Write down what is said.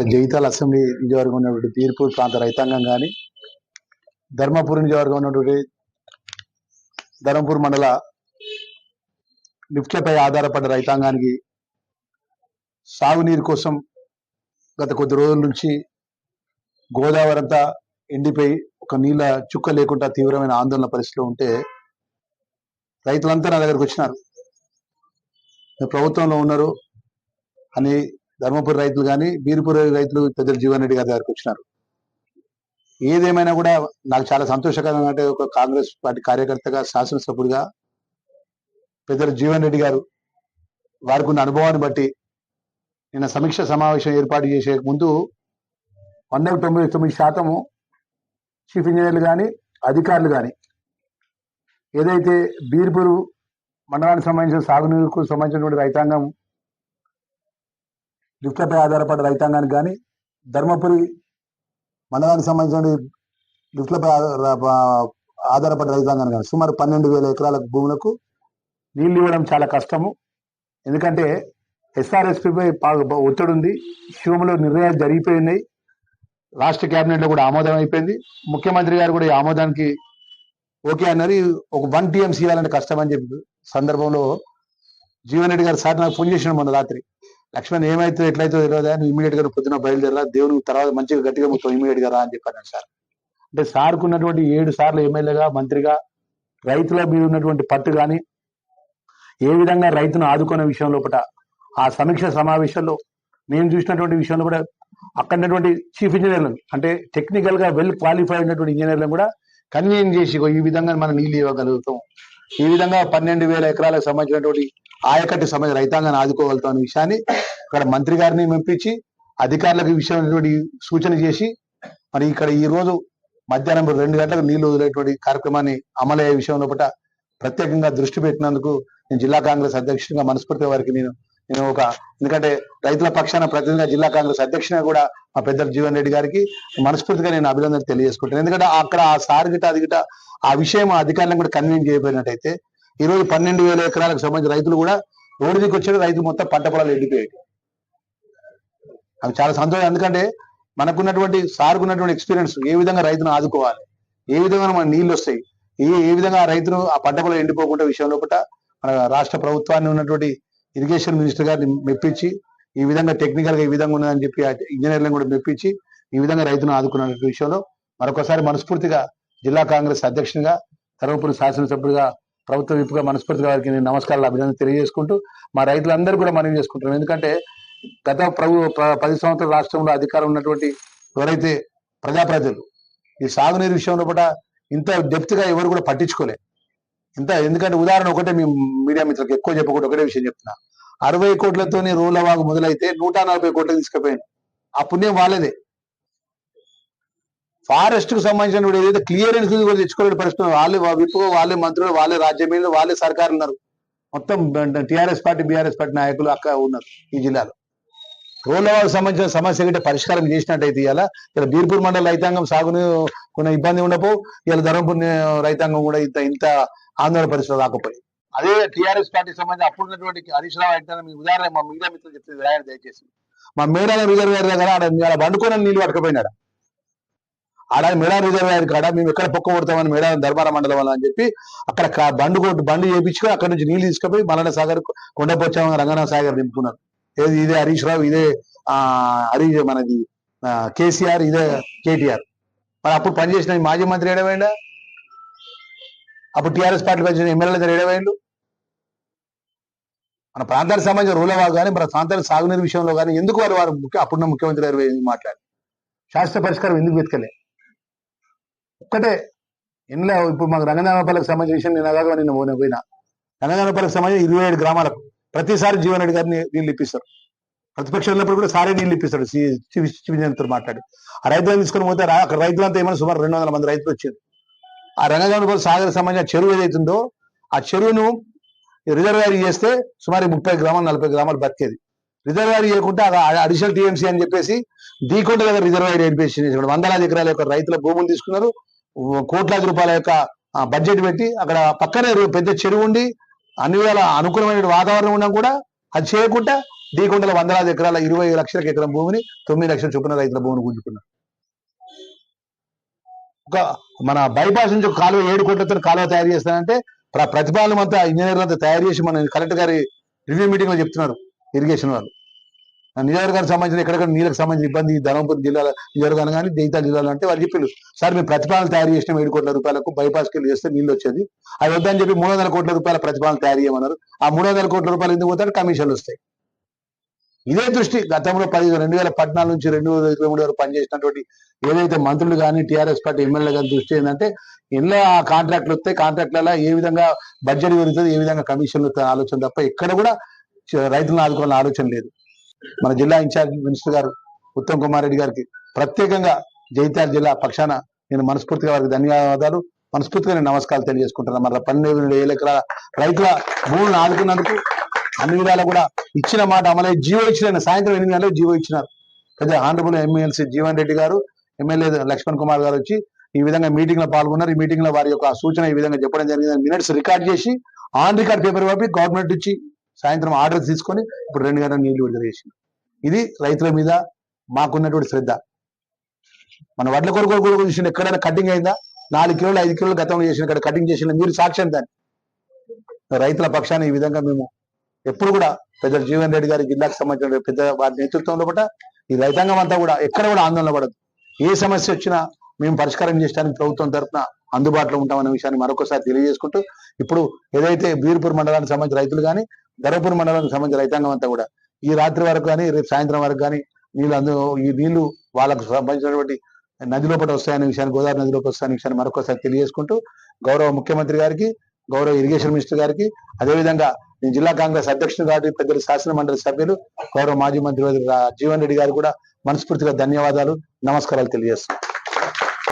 అంటే జగిత్యాల అసెంబ్లీ నియోజకవర్గం ఉన్నటువంటి తీర్పూర్ ప్రాంత రైతాంగం కానీ ధర్మపురి నియోజకవర్గం ఉన్నటువంటి ధర్మపూర్ మండల లిఫ్ట్లపై ఆధారపడ్డ రైతాంగానికి సాగునీరు కోసం గత కొద్ది రోజుల నుంచి గోదావరి అంతా ఎండిపోయి ఒక నీళ్ళ చుక్క లేకుండా తీవ్రమైన ఆందోళన పరిస్థితిలో ఉంటే రైతులంతా నా దగ్గరకు వచ్చినారు. ప్రభుత్వంలో ఉన్నారు అని ధర్మపురి రైతులు కానీ బీరుపురి రైతులు పెద్దల జీవన్ రెడ్డి గారి దగ్గరకు వచ్చినారు. ఏదేమైనా కూడా నాకు చాలా సంతోషకరంగా అంటే ఒక కాంగ్రెస్ పార్టీ కార్యకర్తగా శాసనసభ్యుడిగా పెద్దల జీవన్ రెడ్డి గారు వారికి ఉన్న అనుభవాన్ని బట్టి నిన్న సమీక్ష సమావేశం ఏర్పాటు చేసే ముందు వందకు తొమ్మిది తొమ్మిది శాతము చీఫ్ ఇంజనీర్లు కానీ అధికారులు కానీ ఏదైతే బీర్పూరు మండలానికి సంబంధించిన సాగునీరుకు సంబంధించినటువంటి రైతాంగం లిఫ్ట్లపై ఆధారపడ్డ రైతాంగానికి కానీ ధర్మపురి మండలానికి సంబంధించిన లిఫ్ట్లపై ఆధార- ఆధారపడ్డ రైతాంగానికి కానీ సుమారు పన్నెండు వేల ఎకరాల భూములకు నీళ్ళు ఇవ్వడం చాలా కష్టము. ఎందుకంటే ఎస్ఆర్ఎస్పిపై ఒత్తిడి ఉంది. శివములో నిర్ణయాలు జరిగిపోయి ఉన్నాయి. రాష్ట్ర కేబినెట్లో కూడా ఆమోదం అయిపోయింది. ముఖ్యమంత్రి గారు కూడా ఈ ఆమోదానికి ఓకే అన్నారు. ఒక వన్ టీఎంసీ ఇవ్వాలంటే కష్టం అని చెప్పి సందర్భంలో జీవన్ రెడ్డి గారు సార్ నాకు ఫోన్ చేసిన మొన్న రాత్రి. లక్ష్మణ్ ఏమైతే ఎట్లయితే తెలియదా నువ్వు ఇమీడియట్గా పొద్దున బయలుదేరా దేవుని తర్వాత మంచిగా గట్టిగా మొత్తం ఇమీడియట్గా రా అని చెప్పాను సార్. అంటే సార్కు ఉన్నటువంటి ఏడు సార్లు ఎమ్మెల్యేగా మంత్రిగా రైతుల మీద ఉన్నటువంటి పట్టు కానీ ఏ విధంగా రైతును ఆదుకునే విషయం లోపల ఆ సమీక్ష సమావేశంలో నేను చూసినటువంటి విషయంలో కూడా అక్కడ ఉన్నటువంటి చీఫ్ ఇంజనీర్లను అంటే టెక్నికల్గా వెల్ క్వాలిఫై అయినటువంటి ఇంజనీర్లను కూడా కన్వీన్ చేసి ఈ విధంగా మనం నీళ్ళు ఇవ్వగలుగుతాం. ఈ విధంగా పన్నెండు వేల ఎకరాలకు సంబంధించినటువంటి ఆయకట్టు సమయ రైతాంగాన్ని ఆదుకోగలుగుతాం అనే విషయాన్ని ఇక్కడ మంత్రి గారిని మెప్పించి అధికారులకు ఈ విషయమైనటువంటి సూచన చేసి మరి ఇక్కడ ఈ రోజు మధ్యాహ్నం రెండు గంటలకు నీళ్ళు వదిలేటువంటి కార్యక్రమాన్ని అమలయ్యే విషయం లోపల ప్రత్యేకంగా దృష్టి పెట్టినందుకు నేను జిల్లా కాంగ్రెస్ అధ్యక్షుడిగా మనస్ఫూర్తిగా వారికి నేను నేను ఒక ఎందుకంటే రైతుల పక్షాన ప్రతినిధిగా జిల్లా కాంగ్రెస్ అధ్యక్షునిగా కూడా మా పెద్ద జీవన్ రెడ్డి గారికి మనస్ఫూర్తిగా నేను అభినందనలు తెలియజేసుకుంటాను ఎందుకంటే అక్కడ ఆ సార్ గిట అది గిట ఆ విషయం అధికారులను కూడా కన్వీన్ చేయబోయినట్టయితే ఈ రోజు పన్నెండు వేల ఎకరాలకు సంబంధించిన రైతులు కూడా రోడ్డు దిక్కు వచ్చాడు రైతులు మొత్తం పంట పొలాలు ఎండిపోయాయి. అవి చాలా సంతోషం ఎందుకంటే మనకున్నటువంటి సార్కున్నటువంటి ఎక్స్పీరియన్స్ ఏ విధంగా రైతును ఆదుకోవాలి ఏ విధంగా మన నీళ్ళు వస్తాయి ఏ ఏ విధంగా ఆ రైతును ఆ పంట పొలం ఎండిపోకుండా విషయంలో కూడా మన రాష్ట్ర ప్రభుత్వాన్ని ఉన్నటువంటి ఇరిగేషన్ మినిస్టర్ గారిని మెప్పించి ఈ విధంగా టెక్నికల్గా ఈ విధంగా ఉన్నదని చెప్పి ఇంజనీర్లను కూడా మెప్పించి ఈ విధంగా రైతును ఆదుకున్న విషయంలో మరొకసారి మనస్ఫూర్తిగా జిల్లా కాంగ్రెస్ అధ్యక్షునిగా ధర్మపురి శాసనసభ్యుడిగా ప్రభుత్వ విప్పుగా మనస్ఫూర్తిగా వారికి నమస్కారాలు అభినందన తెలియజేసుకుంటూ మా రైతులందరూ కూడా మనవి చేసుకుంటున్నాం? ఎందుకంటే గత ప్రభు పది సంవత్సరాల రాష్ట్రంలో అధికారం ఉన్నటువంటి ఎవరైతే ప్రజాప్రతినిధులు ఈ సాగునీరు విషయంలో కూడా ఇంత డెప్త్గా ఎవరు కూడా పట్టించుకోలే. ఇంత ఎందుకంటే ఉదాహరణ ఒకటే మేము మీడియా మిత్రులకు ఎక్కువ చెప్పకూడదు ఒకటే విషయం చెప్తున్నా. అరవై కోట్లతోని రూలవాగు మొదలైతే నూట నలభై కోట్లు తీసుకుపోయింది. ఆ పుణ్యం వాళ్ళదే. ఫారెస్ట్కు సంబంధించిన ఏదైతే క్లియరెన్స్ కూడా తెచ్చుకోలేని పరిస్థితి వాళ్ళే విప్పు వాళ్ళే మంత్రులు వాళ్ళే రాజ్యం మీద వాళ్ళే సర్కారు ఉన్నారు. మొత్తం టిఆర్ఎస్ పార్టీ బీఆర్ఎస్ పార్టీ నాయకులు అక్కడ ఉన్నారు ఈ జిల్లాలో. రోడ్ల వాళ్ళకి సంబంధించిన సమస్య కంటే పరిష్కారం చేసినట్టయితే ఇలా ఇలా బీర్పూర్ మండల రైతాంగం సాగుని కొన్ని ఇబ్బంది ఉండపో ఇలా ధర్మపూర్ రైతాంగం కూడా ఇంత ఇంత ఆందోళన పరిస్థితులు రాకపోయి. అదే టిఆర్ఎస్ పార్టీ సంబంధించి అప్పుడు ఉన్నటువంటి హరీష్ రావు అంటే మీ ఉదాహరణ మా మీడియా మిత్రులు చెప్తుంది దయచేసి. మా మేడాల రిజర్వేర్ దగ్గర ఆడ ఆడ నీళ్ళు పట్టుకుపోయినాడు? ఆడ మేడా రిజర్వేర్ కాడ? మేము ఎక్కడ పొక్క కొడతామని మేడా దర్బార మండలం అని చెప్పి అక్కడ బండు కొట్టి బండి చేయించుకొని అక్కడ నుంచి నీళ్ళు తీసుకుపోయి మల్లన్న సాగర్ కొండపోచామ రంగనాథ సాగర్ నింపుకున్నారు. ఏది ఇదే హరీష్ రావు ఇదే ఆ హరీష్ మనది కేసీఆర్ ఇదే కేటీఆర్. మరి అప్పుడు పనిచేసిన మాజీ మంత్రి ఏడవేండా? అప్పుడు టిఆర్ఎస్ పార్టీ పనిచేసిన ఎమ్మెల్యేల దగ్గర ఏడవేండు? మన ప్రాంతానికి సంబంధించిన రూలవా కానీ మన ప్రాంతానికి సాగునీరు విషయంలో కానీ ఎందుకు వారు వారు ముఖ్య అప్పుడున్న ముఖ్యమంత్రి గారు మాట్లాడారు? మాట్లాడి శాస్త్ర పరిష్కారం ఎందుకు వెతకలే? ఒక్కటే. ఇంట్లో ఇప్పుడు మాకు రంగనామపల్లికి సంబంధించిన విషయం నేను అలాగా నిన్న పోయిన. పోయినా రంగనామపల్లికి సంబంధించిన ఇరవై ఏడు గ్రామాలకు ప్రతిసారి జీవన్ రెడ్డి గారిని నీళ్ళు ఇప్పిస్తారు. ప్రతిపక్షం ఉన్నప్పుడు కూడా సారే నీళ్ళు ఇప్పిస్తాడు. చివిజయంతో మాట్లాడి. ఆ రైతులను తీసుకొని పోతే అక్కడ రైతులంతా ఏమైనా సుమారు రెండు వందల మంది రైతులు వచ్చారు. ఆ రంగనామపల్లి సాగర్ సంబంధించిన చెరువు ఏదైతుందో ఆ చెరువును రిజర్వేర్ చేస్తే సుమారు ముప్పై గ్రామాలు నలభై గ్రామాలు బతికేది. రిజర్వేర్ చేయకుండా అడిషనల్ టీఎంసీ అని చెప్పేసి దీకొండ దగ్గర రిజర్వాయర్ ఏర్పేసి వందలాది ఎకరాల యొక్క రైతుల భూములు తీసుకున్నారు. కోట్లాది రూపాయల యొక్క బడ్జెట్ పెట్టి అక్కడ పక్కనే పెద్ద చెరువు ఉండి అన్ని వేళ అనుకూలమైన వాతావరణం ఉన్నా కూడా అది చేయకుండా డీకొండల వందలాది ఎకరాల ఇరవై లక్షల ఎకరం భూమిని తొమ్మిది లక్షల చొప్పున రైతుల భూమిని గుంజుకున్నారు. ఒక మన బైపాస్ నుంచి ఒక కాలువ ఏడు కోట్లతో కాలువ తయారు చేస్తానంటే ప్ర ప్రతిపాదన అంతా ఇంజనీర్లు అంతా తయారు చేసి మన కలెక్టర్ గారి రివ్యూ మీటింగ్లో చెప్తున్నారు ఇరిగేషన్ వాళ్ళు. నియోజకవర్గానికి సంబంధించిన ఎక్కడెక్కడ నీళ్ళకి సంబంధించిన ఇబ్బంది ధర్మపురం జిల్లాలో నియోజకవర్గం కానీ జైతాల జిల్లాలో అంటే వాళ్ళు చెప్పారు సార్ మేము ప్రతిపాదన తయారు చేసిన ఏడు కోట్ల రూపాయలకు బైపాస్కి చేస్తే నీళ్ళు వచ్చేది. అది వద్దని చెప్పి మూడు వందల కోట్ల రూపాయల ప్రతిపాదన తయారు చేయమన్నారు. ఆ మూడు వందల కోట్ల రూపాయలు ఎందుకు పోతాడు కమిషన్లు వస్తాయి. ఇదే దృష్టి గతంలో పది రెండు వేల పద్నాలుగు నుంచి రెండు వేల ఇరవై మూడు వరకు పనిచేసినటువంటి ఏదైతే మంత్రులు కానీ టీఆర్ఎస్ పార్టీ ఎమ్మెల్యే కానీ దృష్టి ఏంటంటే ఎన్నో ఆ కాంట్రాక్ట్లు వస్తాయి. కాంట్రాక్ట్లలో ఏ విధంగా బడ్జెట్ పెరుగుతుంది ఏ విధంగా కమిషన్లు వస్తాయి ఆలోచన తప్ప ఎక్కడ కూడా రైతులను ఆదుకోవాలని ఆలోచన లేదు. మన జిల్లా ఇన్ఛార్జ్ మినిస్టర్ గారు ఉత్తమ్ కుమార్ రెడ్డి గారికి ప్రత్యేకంగా జైత్యాల జిల్లా పక్షాన నేను మనస్ఫూర్తిగా వారికి ధన్యవాదాలు. మనస్ఫూర్తిగా నేను నమస్కారాలు తెలియజేసుకుంటున్నాను. మన పన్నెండు వేల ఎకరాల రైతుల భూములను ఆదుకున్నందుకు అన్ని విధాలా కూడా ఇచ్చిన మాట అమలై జీవో ఇచ్చిన సాయంత్రం ఎనిమిది గంటలకు జీవో ఇచ్చినారు. పెద్ద ఆనరబుల్ ఎమ్మెల్సీ జీవన్ రెడ్డి గారు ఎమ్మెల్యే లక్ష్మణ్ కుమార్ గారు వచ్చి ఈ విధంగా మీటింగ్లో పాల్గొన్నారు. ఈ మీటింగ్లో వారి యొక్క సూచన ఈ విధంగా చెప్పడం జరిగింది మినిట్స్ రికార్డ్ చేసి ఆన్ రికార్డ్ పేపర్ పంపి గవర్నమెంట్ ఇచ్చి సాయంత్రం ఆర్డర్ తీసుకొని ఇప్పుడు రెండు గంటల నీళ్ళు విడుదల చేసింది ఇది రైతుల మీద మాకున్నటువంటి శ్రద్ధ. మన వడ్ల కొరకు కొరకు చూసిన ఎక్కడైనా కటింగ్ అయిందా? నాలుగు కిలోలు ఐదు కిలోలు గతంలో చేసిన ఇక్కడ కటింగ్ చేసిన మీరు సాక్ష్యం దాన్ని. రైతుల పక్షాన్ని ఈ విధంగా మేము ఎప్పుడు కూడా పెద్ద జీవన్ రెడ్డి గారి జిల్లాకు సంబంధించిన పెద్ద వారి నేతృత్వంలో కూడా ఈ రైతాంగం అంతా కూడా ఎక్కడ కూడా ఆందోళన పడదు. ఏ సమస్య వచ్చినా మేము పరిష్కారం చేయడానికి ప్రభుత్వం తరఫున అందుబాటులో ఉంటామన్న విషయాన్ని మరొకసారి తెలియజేసుకుంటూ ఇప్పుడు ఏదైతే బీర్పూర్ మండలానికి సంబంధించిన రైతులు కానీ ధర్మపురి మండలానికి సంబంధించిన రైతాంగం అంతా కూడా ఈ రాత్రి వరకు కానీ రేపు సాయంత్రం వరకు కానీ నీళ్ళు అందు ఈ నీళ్ళు వాళ్ళకు సంబంధించినటువంటి నది లోపల వస్తాయనే విషయాన్ని గోదావరి నది లోపల వస్తాయనే విషయాన్ని మరొకసారి తెలియజేసుకుంటూ గౌరవ ముఖ్యమంత్రి గారికి గౌరవ ఇరిగేషన్ మినిస్టర్ గారికి అదేవిధంగా నేను జిల్లా కాంగ్రెస్ అధ్యక్షుడు కాబట్టి పెద్దలు శాసన మండలి సభ్యులు గౌరవ మాజీ మంత్రి జీవన్ రెడ్డి గారు కూడా మనస్ఫూర్తిగా ధన్యవాదాలు నమస్కారాలు తెలియజేస్తున్నాను.